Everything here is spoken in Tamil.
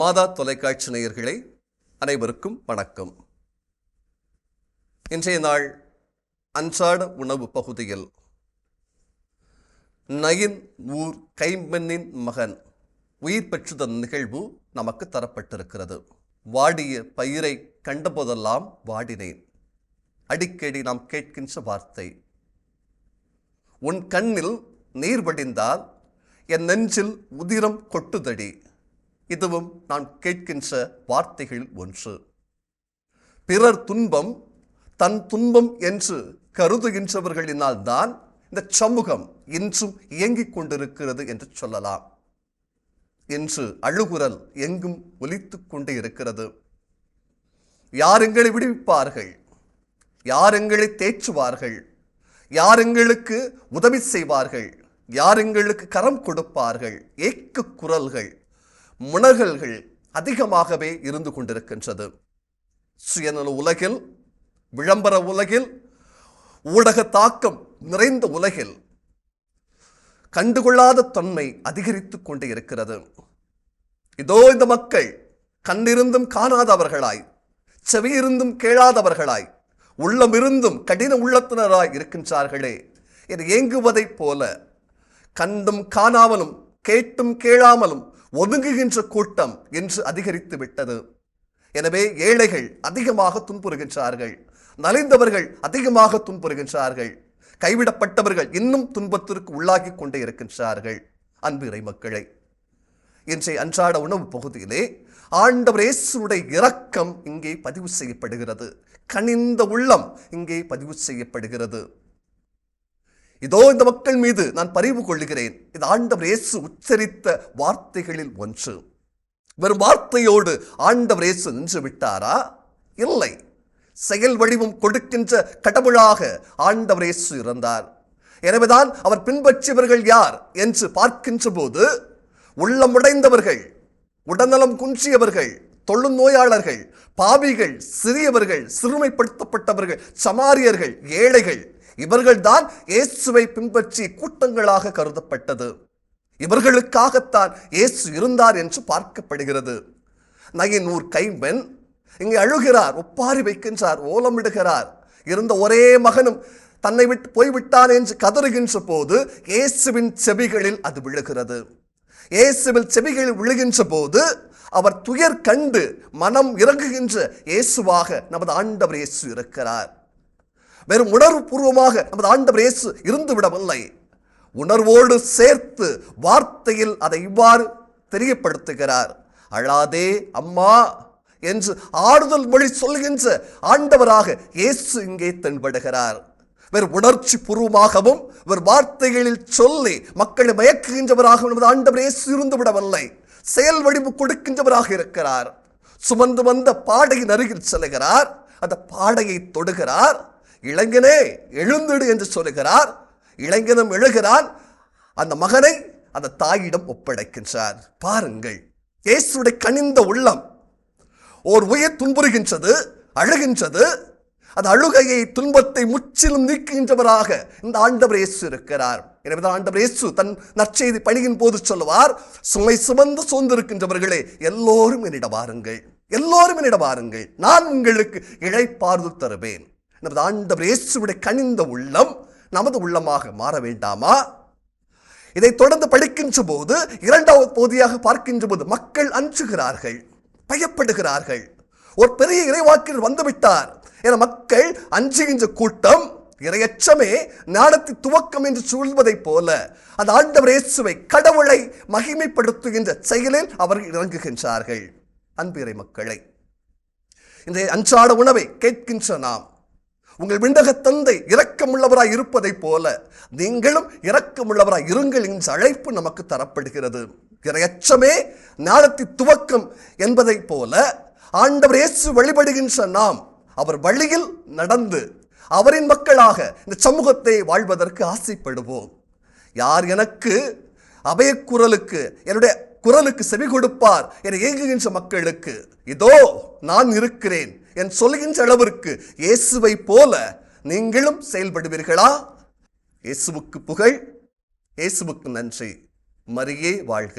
மாதா தொலைக்காட்சி நேயர்களே அனைவருக்கும் வணக்கம். இன்றைய நாள் அன்றாட உணவு பகுதியில் நயின் ஊர் கைம்பெண்ணின் மகன் உயிர் பெற்றுதன் நிகழ்வு நமக்கு தரப்பட்டிருக்கிறது. வாடிய பயிரை கண்டபோதெல்லாம் வாடினேன். அடிக்கடி நாம் கேட்கின்ற வார்த்தை உன் கண்ணில் நீர் வடிந்தால் என் நெஞ்சில் உதிரம் கொட்டுதடி. இதுவும் நான் கேட்கின்ற வார்த்தைகள் ஒன்று. பிறர் துன்பம் தன் துன்பம் என்று கருதுகின்றவர்களினால் தான் இந்த சமூகம் இன்றும் இயங்கிக் கொண்டிருக்கிறது என்று சொல்லலாம். இன்று அழுகுரல் எங்கும் ஒலித்துக் கொண்டு இருக்கிறது. யார் எங்களை விடுவிப்பார்கள்? யார் எங்களை தேற்றுவார்கள்? யார் எங்களுக்கு உதவி செய்வார்கள்? யார் எங்களுக்கு கரம் கொடுப்பார்கள்? ஏக்க குரல்கள் முனகல்கள் அதிகமாகவே இருந்து கொண்டிருக்கின்றது. சுயநல உலகில் விளம்பர உலகில் ஊடக தாக்கம் நிறைந்த உலகில் கண்டுகொள்ளாத தன்மை அதிகரித்துக் கொண்டே இருக்கிறது. இதோ இந்த மக்கள் கண்ணிருந்தும் காணாதவர்களாய் செவியிருந்தும் கேளாதவர்களாய் உள்ளமிருந்தும் கடின உள்ளத்தினராய் இருக்கின்றார்களே என ஏங்குவதைப் போல கண்டும் காணாமலும் கேட்டும் கேளாமலும் ஒதுங்குகின்ற கூட்டம் என்று அதிகரித்து விட்டது. எனவே ஏழைகள் அதிகமாக துன்புறுகின்றார்கள். நலிந்தவர்கள் அதிகமாக துன்புறுகின்றார்கள். கைவிடப்பட்டவர்கள் இன்னும் துன்பத்திற்கு உள்ளாகி கொண்டே இருக்கின்றார்கள். அன்பு இறை மக்களை இன்றைய அன்றாட உணவு பகுதியிலே ஆண்டவர் இயேசுடைய இரக்கம் இங்கே பதிவு செய்யப்படுகிறது. கனிந்த உள்ளம் இங்கே பதிவு செய்யப்படுகிறது. இதோ இந்த மக்கள் மீது நான் பரிவு கொள்ளுகிறேன். இது ஆண்டவர் இயேசு உச்சரித்த வார்த்தைகளில் ஒன்று. வெறும் வார்த்தையோடு ஆண்டவர் இயேசு நின்று விட்டாரா? இல்லை. செயல் வடிவம் கொடுக்கின்ற கடவுளாக ஆண்டவர் இயேசு இருந்தார். எனவேதான் அவர் பின்பற்றியவர்கள் யார் என்று பார்க்கின்ற போது உள்ளமுடைந்தவர்கள் உடல்நலம் குன்றியவர்கள் தொழுநோயாளர்கள் பாவிகள் சிறியவர்கள் சிறுமைப்படுத்தப்பட்டவர்கள் சமாரியர்கள் ஏழைகள் இவர்கள்தான் இயேசுவை பின்பற்றிய கூட்டங்களாக கருதப்பட்டது. இவர்களுக்காகத்தான் இயேசு இருந்தார் என்று பார்க்கப்படுகிறது. நயினூர் கைம்பெண் இங்கே அழுகிறார் ஒப்பாரி வைக்கின்றார் ஓலமிடுகிறார். இருந்த ஒரே மகனும் தன்னை விட்டு போய்விட்டான் என்று கதறுகின்ற போது இயேசுவின் செவிகளில் அது விழுகிறது. இயேசுவில் செவிகளில் விழுகின்ற போது அவர் துயர் கண்டு மனம் இறங்குகின்ற இயேசுவாக நமது ஆண்டவர் இயேசு இருக்கிறார். வெறும் உணர்வுபூர்வமாக நமது ஆண்டவர் இயேசு இருந்து விடவில்லை உணர்வோடு சேர்த்து வார்த்தையில் அதை இவ்வாறு தெரியப்படுத்துகிறார். அழாதே அம்மா என்று ஆறுதல் மொழி சொல்கின்ற ஆண்டவராக இயேசு இங்கே தென்படுகிறார். வேறு உணர்ச்சி பூர்வமாகவும் வேறு வார்த்தைகளில் சொல்லி மக்களை மயக்குகின்றவராக நமது ஆண்டவர் இயேசு இருந்து விடவில்லை செயல் வடிவு கொடுக்கின்றவராக இருக்கிறார். சுமந்து வந்த பாடையின் அருகில் செல்கிறார். அந்த பாடையை தொடுகிறார். இளைஞனே எழுந்திடு என்று சொல்லுகிறார். இளைஞனும் எழுகிறான். அந்த மகனை அந்த தாயிடம் ஒப்படைக்கின்றார். பாருங்கள் இயேசுடைய கனிந்த உள்ளம். ஓர் உயிர் துன்புறுகின்றது அழுகின்றது. அந்த அழுகையை துன்பத்தை முற்றிலும் நீக்குகின்றவராக இந்த ஆண்டவர் இயேசு இருக்கிறார். எனவே ஆண்டவர் இயேசு தன் நற்செய்தி பணியின் போது சொல்லுவார் சுமை சுமந்து சோர்ந்திருக்கின்றவர்களே எல்லோரும் என்னிடம் வாருங்கள். எல்லோரும் என்னிடம் வாருங்கள். நான் உங்களுக்கு இழைப்பாறுதல் தருவேன். நமது ஆண்டவர் இயேசுடைய கனிந்த உள்ளம் நமது உள்ளமாக மாற வேண்டாமா? இதை தொடர்ந்து படிக்கின்ற போது இரண்டாவது பகுதியாக பார்க்கின்ற போது மக்கள் அஞ்சுகிறார்கள் பயப்படுகிறார்கள். ஒரு பெரிய இறைவாக்கில் வந்துவிட்டார் என மக்கள் அஞ்சுகின்ற கூட்டம் இரையச்சமே ஞானத்தின் துவக்கம் என்று சொல்வதைப் போல அந்த ஆண்டவர் இயேசுவை கடவுளை மகிமைப்படுத்துகின்ற செயலில் அவர்கள் இறங்குகின்றார்கள். அன்பிறை மக்களை இந்த அன்றாட உணவை கேட்கின்ற நாம் உங்கள் விண்டக தந்தை இரக்கமுள்ளவராய் இருப்பதைப் போல நீங்களும் இரக்கமுள்ளவராய் இருங்கள் என்ற அழைப்பு நமக்கு தரப்படுகிறது. இரையச்சமே ஞானத்தை துவக்கம் என்பதைப் போல ஆண்டவர் இயேசு வழிபடுகின்ற நாம் அவர் வழியில் நடந்து அவரின் மக்களாக இந்த சமூகத்தை வாழ்வதற்கு ஆசைப்படுவோம். யார் எனக்கு அபயக்குரலுக்கு என்னுடைய குரலுக்கு செவி கொடுப்பார் என ஏங்குகின்ற மக்களுக்கு இதோ நான் இருக்கிறேன் என் சொல்கின்ற அளவிற்கு இயேசுவை போல நீங்களும் செயல்படுவீர்களா? இயேசுவுக்கு புகழ் இயேசுவுக்கு நன்றி. மரியே வாழ்க.